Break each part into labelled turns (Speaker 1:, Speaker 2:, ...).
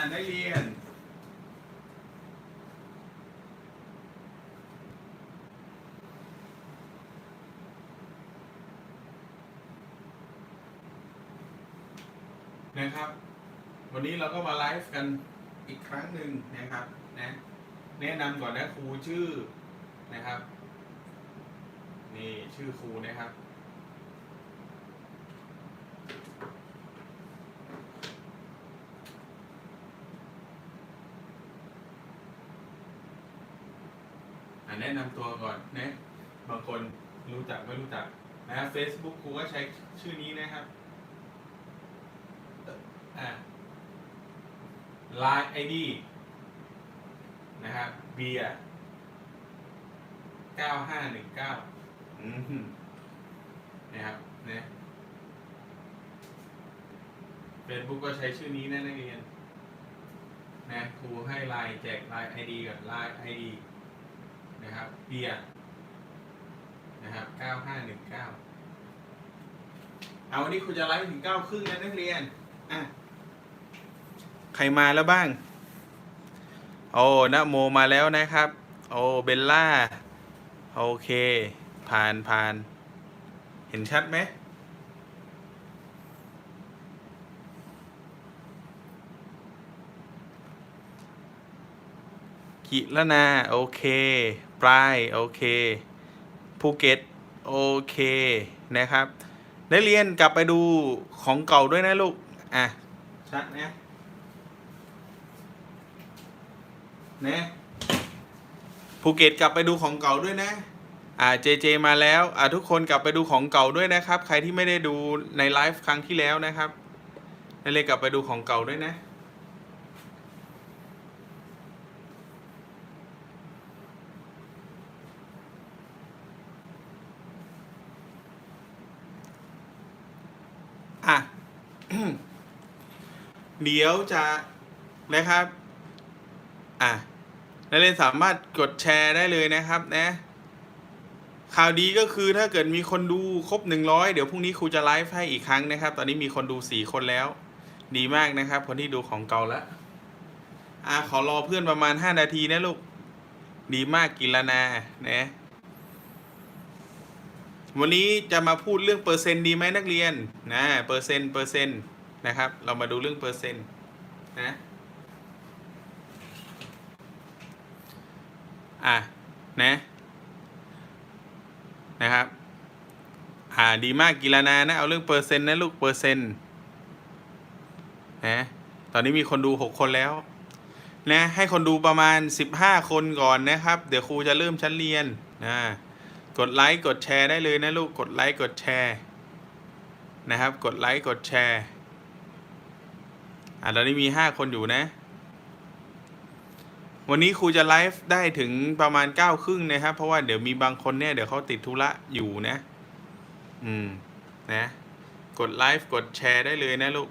Speaker 1: านได้เรียน นะครับ วันนี้เราก็มาไลฟ์กันอีกครั้งหนึ่งนะครับนะแนะนำก่อนนะครูชื่อนะครับ นี่ชื่อครูนะครับ แนะนำตัวก่อนนะ บางคนรู้จักไม่รู้จักนะ Facebook ครูก็ใช้ชื่อนี้นะครับอะ Line ID นะครับเบียร์เก้าห้าหนึ่งเก้าอืมนะครับนะเฟซบุ๊กก็ใช้ชื่อนี้นะนักเรียนนะครูให้ไลน์แจกไลน์ ID กับไลน์ ID นะครับเบียร์นะครับเก้าห้าหนึ่งเก้าเอาวันนี้ครูจะไลฟ์ถึงเก้าครึ่งนะนักเรียน อะ ใครมาแล้วบ้าง โอ้นะโมมาแล้วนะครับ โอ้เบลล่า โอเค ผ่านผ่าน เห็นชัดไหมกิลนา โอเค ปลายโอเคภูเก็ตโอเคนะครับได้เรียนกลับไปดูของเก่าด้วยนะลูก อะ ชัดนะนะภูเก็ตกลับไปดูของเก่าด้วยนะ อ่าเจเจมาแล้ว อ่าทุกคนกลับไปดูของเก่าด้วยนะครับ ใครที่ไม่ได้ดูในไลฟ์ครั้งที่แล้วนะครับได้เลยกลับไปดูของเก่าด้วยนะ เดี๋ยวจะนะครับ อะนักเรียนสามารถกดแชร์ได้เลยนะครับนะ ข่าวดีก็คือถ้าเกิดมีคนดูครบ100เดี๋ยวพรุ่งนี้ครูจะไลฟ์ให้อีกครั้งนะครับ ตอนนี้มีคนดู4คนแล้ว ดีมากนะครับ คนที่ดูของเก่าล้วอะขอรอเพื่อนประมาณ5นาทีนะลูก ดีมากกิลนานะ วันนี้จะมาพูดเรื่องเปอร์เซ็นต์ดีไหมนักเรียนนะเปอร์เซ็นต์เปอร์เซ็นต์นะครับ เรามาดูเรื่องเปอร์เซ็นต์นะอะนะนะครับอ่าดีมากกีฬานานะเอาเรื่องเปอร์เซ็นต์นะลูกเปอร์เซ็นต์นะตอนนี้มีคนดูหกคนแล้วนะให้คนดูประมาณสิบห้าคนก่อนนะครับ เดี๋ยวครูจะเริ่มชั้นเรียนนะ กดไลค์กดแชร์ได้เลยนะลูกกดไลค์กดแชร์นะครับกดไลค์กดแชร์อ่าตอนนี้มีห้าคนอยู่นะ วันนี้ครูจะไลฟ์ได้ถึงประมาณเก้าครึ่งนะครับ เพราะว่าเดี๋ยวมีบางคนเนี่ยเดี๋ยวเขาติดธุระอยู่นะ อืมนะ กดไลฟ์กดแชร์ได้เลยนะลูก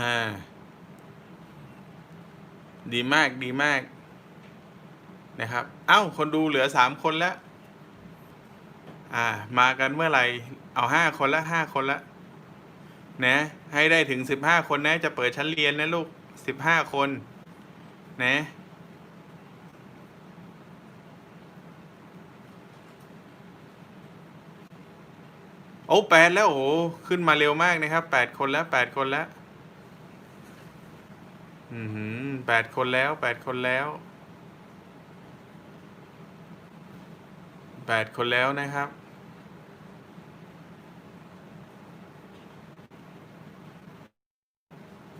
Speaker 1: อ่า ดีมากดีมาก นะครับ เอ้า คนดูเหลือสามคนแล้ว อ่า มากันเมื่อไหร่ เอาห้าคนละห้าคนละ นะ ให้ได้ถึงสิบห้าคนนะ จะเปิดชั้นเรียนนะลูกสิบห้าคน นะโอ้แปดแล้วโอ้ขึ้นมาเร็วมากนะครับแปดคนแล้วแปดคนแล้ว อืมแปดคนแล้วแปดคนแล้วแปดคนแล้วนะครับ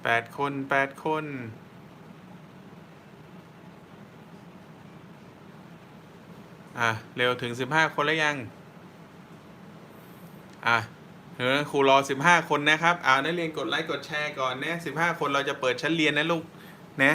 Speaker 1: แปดคนแปดคน อะ เร็วถึงสิบห้าคนแล้วยัง อะ ครูรอ 15 คนนะครับอ่านักเรียนกดไลค์กดแชร์ก่อนนะ15 คนเราจะเปิดชั้นเรียนนะลูกนะ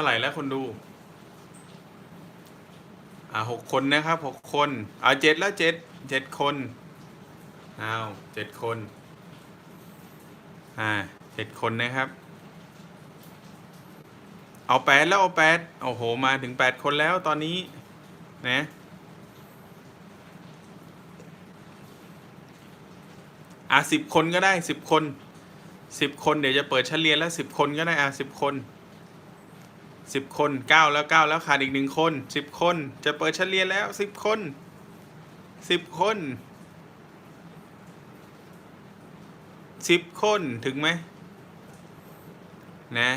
Speaker 1: ท่าไหร่แล้วคนดู อ่าหกคนนะครับหกคนเอาเจ็ดแล้วเจ็ดเจ็ดคนเอาเจ็ดคน อ่าเจ็ดคนนะครับ เอาแปดแล้วเอาแปดโอ้โห มาถึงแปดคนแล้วตอนนี้ นะอะสิบคนก็ได้สิบคนสิบคนเดี๋ยวจะเปิดชั้นเรียนแล้วสิบคนก็ได้อะสิบคน สิบคนเก้าแล้วเก้าแล้วขาดอีกหนึ่งคนสิบคน จะเปิดชั้นเรียนแล้วสิบคนสิบคนสิบคนถึงไหมนะ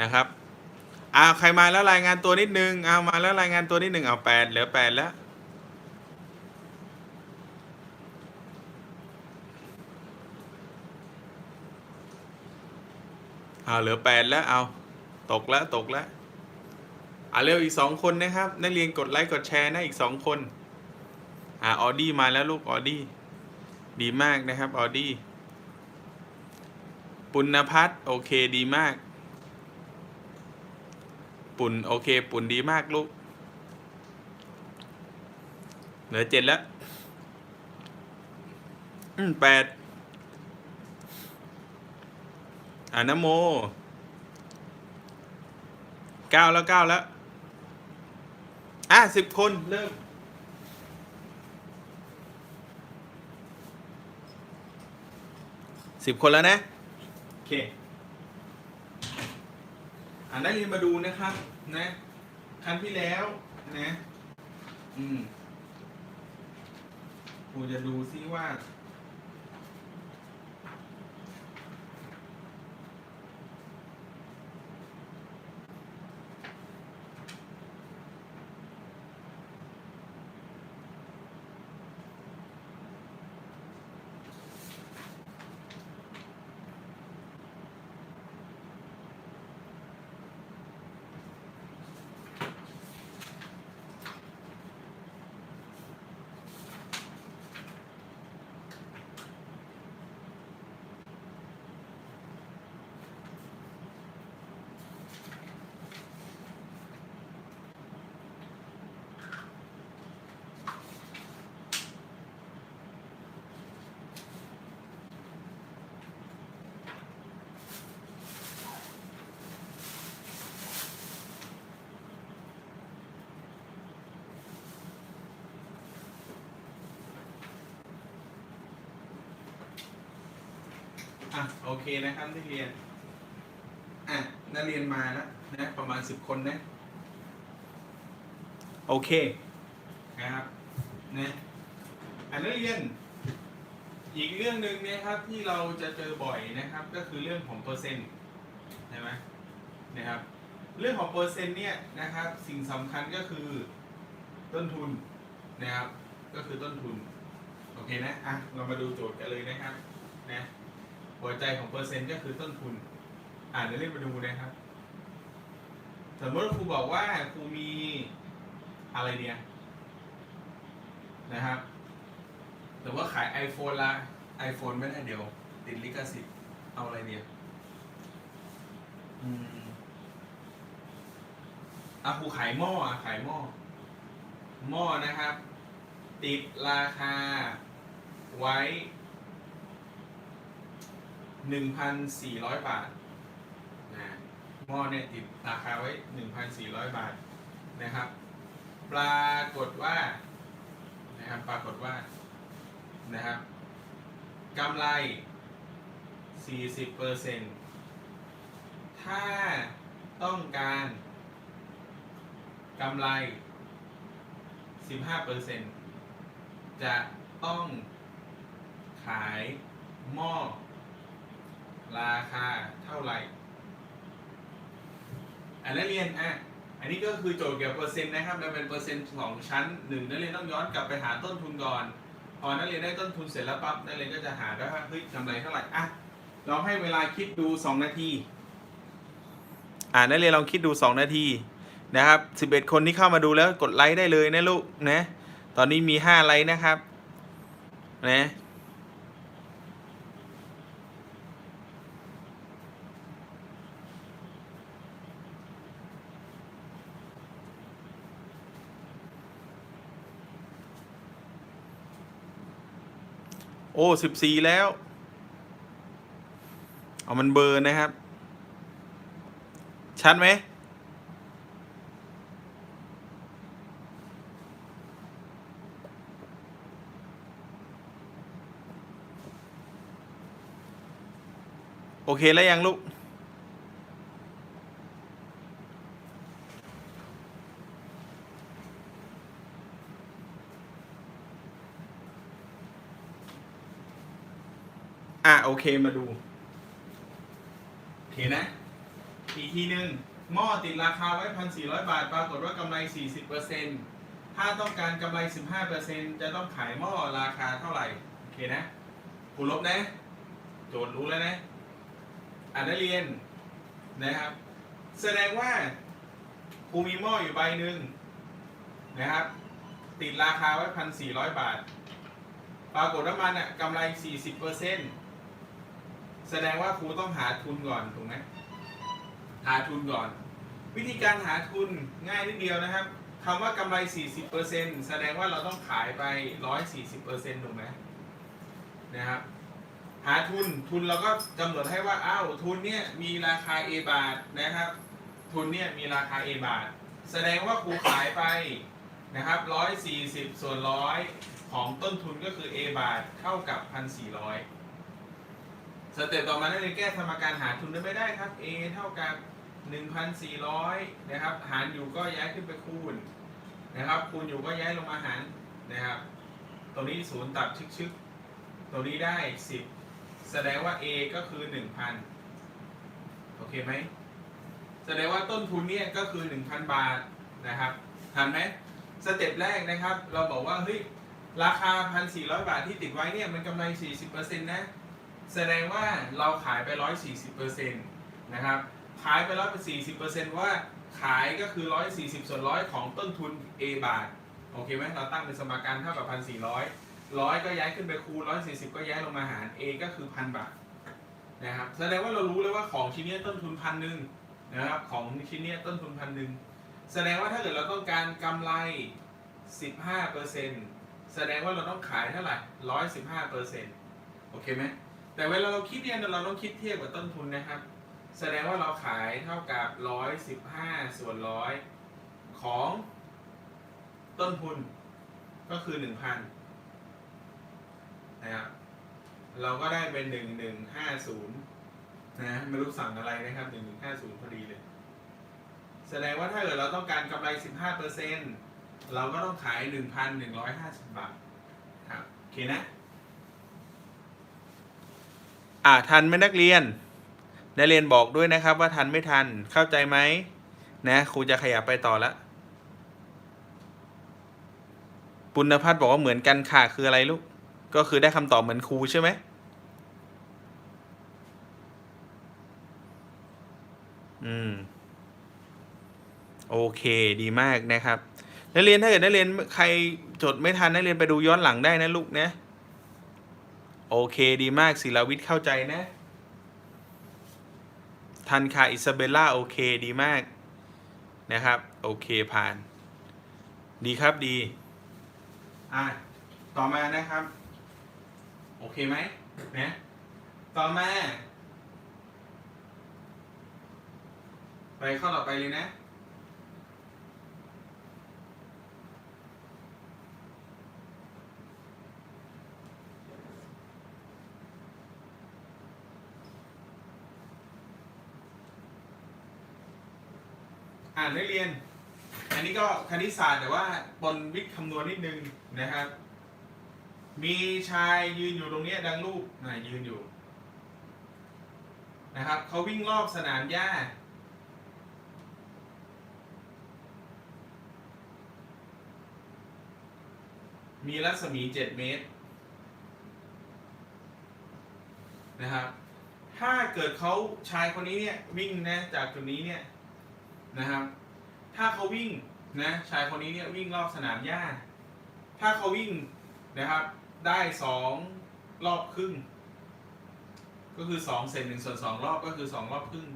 Speaker 1: นะครับอ้าวใครมาแล้วรายงานตัวนิดนึงเอามาแล้วรายงานตัวนิดนึงเอาแปดเหลือแปดแล้ว เอาเหลือแปดแล้วเอาตกแล้วตกแล้วอ่าเร็วอีกสองคนนะครับ นักเรียนกดไลค์กดแชร์นะอีกสองคนอ่าออดี้มาแล้วลูกออดี้ดีมากนะครับออดี้ปุณพัฒน์โอเคดีมาก ปุ่นโอเค ปุ่นดีมากลูกเหลือเจ็ดแล้ว อืมแปด อ่านโมเก้าแล้วเก้าแล้ว อะสิบคน เริ่มสิบคนแล้วนะ โอเค อ่านักเรียนมาดูนะครับ นะ ครั้งที่แล้วนะ อืมครูจะดูซิว่า อะโอเคนะครับนักเรียนอะนักเรียนมาแล้วนะประมาณสิบคนนะ โอเคนะครับนะอะนักเรียนอีกเรื่องหนึ่งนะครับที่เราจะเจอบ่อยนะครับ ก็คือเรื่องของเปอร์เซ็นต์ใช่ไหมนะครับ เรื่องของเปอร์เซ็นต์เนี่ยนะครับ สิ่งสำคัญก็คือต้นทุนนะครับ ก็คือต้นทุน โอเคนะอะเรามาดูโจทย์กันเลยนะครับนะ หัวใจของเปอร์เซ็นต์ก็คือต้นทุน อ่านเรื่องมาดูนะครับ สมมติว่าครูบอกว่าครูมีอะไรเนี่ยนะครับหรือว่าขาย iPhone ละ iPhone ไม่ได้เดี๋ยว ติดลิขสิทธิ์เอาอะไรเนี่ยอืมอะครูขายหม้ออะขายหม้อหม้อนะครับ ติดราคาไว้ หนึ่งพันสี่ร้อยบาทนะหม้อเนี่ยติดราคาไว้หนึ่งพันสี่ร้อยบาทนะครับ ปรากฏว่านะครับปรากฏว่านะครับกำไรสี่สิบเปอร์เซ็นถ้าต้องการกำไรสิบห้าเปอร์เซ็นจะต้องขายหม้อ ราคาเท่าไหร่อันนักเรียนอะอันนี้ก็คือโจทย์เกี่ยวกับเปอร์เซ็นต์นะครับมันเป็นเปอร์เซ็นต์สองชั้นหนึ่งนักเรียนต้องย้อนกลับไปหาต้นทุนก่อน พอนักเรียนได้ต้นทุนเสร็จแล้วปั๊บนักเรียนก็จะหาได้ว่าเฮ้ยกำไรเท่าไหร่อะลองให้เวลาคิดดูสองนาที อ่านักเรียนลองคิดดูสองนาทีนะครับสิบเอ็ดคนที่เข้ามาดูแล้วกดไลค์ได้เลยนะลูกนะตอนนี้มีห้าไลค์นะครับนะ อ้สิบสี่แล้ว เอามันเบอร์นะครับ ชัดไหมโอเคแล้วยังลูก อะโอเคมาดูโอเคนะ อีกทีหนึ่งหม้อติดราคาไว้พันสี่ร้อยบาท ปรากฏว่ากำไรสี่สิบเปอร์เซ็นถ้าต้องการกำไรสิบห้าเปอร์เซ็นจะต้องขายหม้อราคาเท่าไหร่ โอเคนะคูณลบนะ โจทย์รู้แล้วนะอ่านนักเรียนนะครับ แสดงว่าครูมีหม้ออยู่ใบหนึ่งนะครับ ติดราคาไว้พันสี่ร้อยบาท ปรากฏว่ามันอะกำไรสี่สิบเปอร์เซ็นต์ แสดงว่าครูต้องหาทุนก่อนถูกไหมหาทุนก่อน วิธีการหาทุนง่ายนิดเดียวนะครับคำว่ากำไร 40%แสดงว่าเราต้องขายไป 140%ถูกไหมนะครับ หาทุนทุนเราก็กำหนดให้ว่าอ้าวทุนเนี่ยมีราคา A บาทนะครับ ทุนเนี่ยมีราคา A บาท แสดงว่าครูขายไปนะครับ 140 ส่วนร้อยของต้นทุนก็คือ A บาทเท่ากับ 1,400 เต็ปต่อมานักเรียนแก้สมการหาทุนได้ไม่ได้ครับ A เท่ากับ 1,400 นะครับ หารอยู่ก็ย้ายขึ้นไปคูณนะครับ คูณอยู่ก็ย้ายลงมาหารนะครับ ตรงนี้ศูนย์ตัดชึกๆตรงนี้ได้ 10 แสดงว่า A ก็คือ 1,000 โอเคไหมแสดงว่าต้นทุนเนี่ยก็คือ 1,000 บาทนะครับทันไหมสเต็ปแรกนะครับ เราบอกว่าเฮ้ยราคา 1,400 บาทที่ติดไว้เนี่ยมันกำไร 40%นะ แสดงว่าเราขายไป 140%นะครับ ขายไป 140%ว่าขายก็คือ 140 ส่วนร้อยของต้นทุน A บาท โอเคไหมเราตั้งเป็นสมการเท่ากับ 1,400ร้อยก็ย้ายขึ้นไปคูณ 140 ก็ย้ายลงมาหาร A ก็คือ 1,000 บาทนะครับ แสดงว่าเรารู้เลยว่าของชิ้นเนี้ต้นทุนพันหนึ่งนะครับ ของชิ้นเนี้ต้นทุนพันหนึ่งแสดงว่าถ้าเกิดเราต้องการกำไร 15%แสดงว่าเราต้องขายเท่าไหร่ 115%โอเคไหม แต่เวลาเราคิดเนี่ยเราต้องคิดเทียบกับต้นทุนนะครับ แสดงว่าเราขายเท่ากับ 115 ส่วนร้อยของต้นทุนก็คือ 1,000นะครับเราก็ได้เป็น 1150นะไม่รู้สั่งอะไรนะครับ 1150 พอดีเลย แสดงว่าถ้าเกิดเราต้องการกำไร 15%เราก็ต้องขาย 1,150 บาทครับโอเคนะ อ่าทันไหมนักเรียน นักเรียนบอกด้วยนะครับ ว่าทันไม่ทันเข้าใจไหมนะครูจะขยับไปต่อละปุณพัฒน์บอกว่าเหมือนกันค่ะคืออะไรลูก ก็คือได้คำตอบเหมือนครูใช่ไหมอืม โอเคดีมากนะครับ นักเรียนถ้าเกิดนักเรียนใครจดไม่ทันนักเรียนไปดูย้อนหลังได้นะลูกนะ โอเคดีมากศิลวิทย์เข้าใจนะ ทันค่ะอิซาเบลล่าโอเคดีมากนะครับ โอเคผ่าน ดีครับดี อะ ต่อมานะครับ โอเคไหมนะ ต่อมา ไปข้อต่อไปเลยนะ อ่านได้เรียน อันนี้ก็คณิตศาสตร์แต่ว่าบนวิทย์คำนวณนิดนึงนะครับ มีชายยืนอยู่ตรงนี้ดังรูปนะยืนอยู่นะครับเขาวิ่งรอบสนามหญ้ามีรัศมี 7 เมตรนะครับ ถ้าเกิดเขาชายคนนี้เนี่ยวิ่งนะจากจุดนี้เนี่ย นะครับ ถ้าเขาวิ่งนะชายคนนี้เนี่ยวิ่งรอบสนามหญ้า ถ้าเขาวิ่งนะครับได้สองรอบครึ่ง ก็คือสองเศษหนึ่งส่วนสองรอบก็คือสองรอบครึ่ง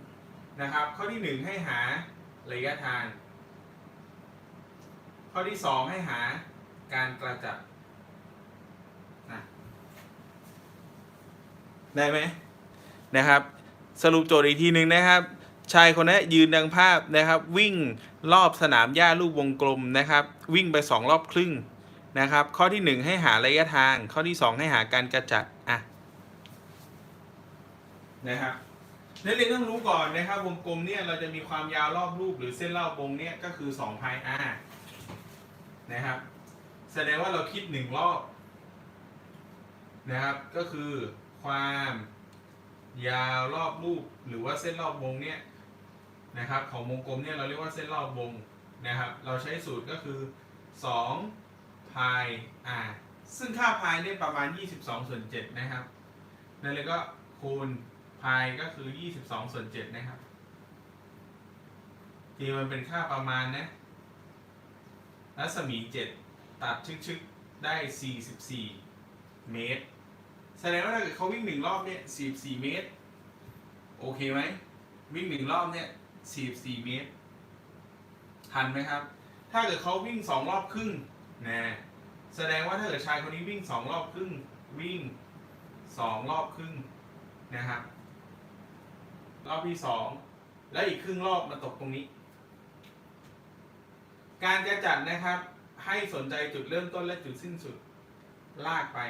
Speaker 1: นะครับ ข้อที่หนึ่งให้หาระยะทาง ข้อที่สองให้หาการกระจัดนะได้ไหมนะครับ สรุปโจทย์อีกทีหนึ่งนะครับ ชายคนนี้ยืนดังภาพนะครับ วิ่งรอบสนามหญ้าลูกวงกลมนะครับ วิ่งไปสองรอบครึ่งนะครับ ข้อที่หนึ่งให้หาระยะทาง ข้อที่สองให้หาการกระจัดอะนะครับนักเรียนต้องรู้ก่อนนะครับ วงกลมเนี่ยเราจะมีความยาวรอบรูปหรือเส้นรอบวงเนี่ยก็คือ2 pi r นะครับ แสดงว่าเราคิดหนึ่งรอบนะครับ ก็คือความยาวรอบรูปหรือว่าเส้นรอบวงเนี่ย นะครับของวงกลมเนี่ยเราเรียกว่าเส้นรอบวงนะครับ เราใช้สูตรก็คือ2 pi r ซึ่งค่า pi เนี่ยประมาณ 22 ส่วน 7 นะครับนั่นเลยก็คูณ pi ก็คือ 22 ส่วน 7 นะครับทีมันเป็นค่าประมาณนะรัศมี 7 ตัดชึกๆ ได้ 44 เมตร แสดงว่าถ้าเกิดเขาวิ่งหนึ่งรอบเนี่ย 44 เมตร โอเคไหม วิ่งหนึ่งรอบเนี่ย 44 เมตร ทันไหมครับ ถ้าเกิดเขาวิ่งสองรอบครึ่งนะแสดงว่าถ้าเกิดชายคนนี้วิ่งสองรอบครึ่ง วิ่งสองรอบครึ่งนะครับ รอบที่สองแล้วอีกครึ่งรอบมาตกตรงนี้ การจะจัดนะครับ ให้สนใจจุดเริ่มต้นและจุดสิ้นสุด ลากไป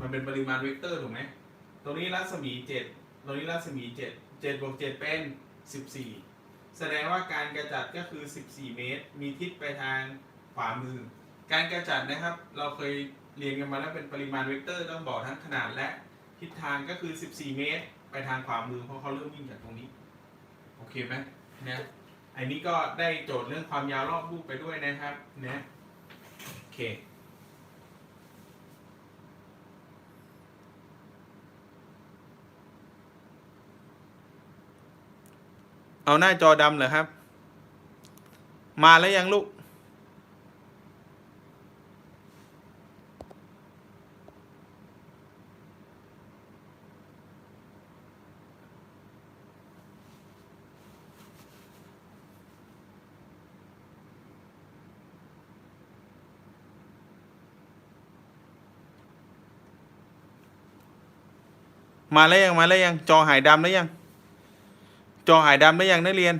Speaker 1: มันเป็นปริมาณเวกเตอร์ถูกไหมตรงนี้รัศมีเจ็ดตรงนี้รัศมีเจ็ด เจ็ดบวกเจ็ดเป็นสิบสี่แสดงว่าการกระจัดก็คือสิบสี่เมตร มีทิศไปทางขวามือ การกระจัดนะครับ เราเคยเรียนกันมาแล้วเป็นปริมาณเวกเตอร์ต้องบอกทั้งขนาดและทิศทางก็คือ 14 เมตร ไปทางขวามือเพราะเขาเริ่มวิ่งจากตรงนี้ โอเคไหมนะ อันนี้ก็ได้โจทย์เรื่องความยาวรอบรูปไปด้วยนะครับนะ โอเค เอาหน้าจอดำเหรอครับ มาแล้วยังลูก มาแล้วยัง มาแล้วยัง จอหายดำแล้วยัง จอหายดำได้ยังนักเรียน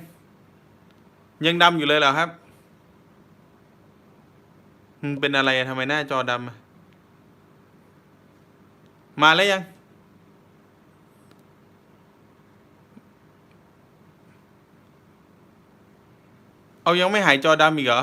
Speaker 1: ยังดำอยู่เลยเหรอครับมันเป็นอะไรทำไมหน้าจอดำมาแล้วยัง เอายังไม่หายจอดำอีกเหรอ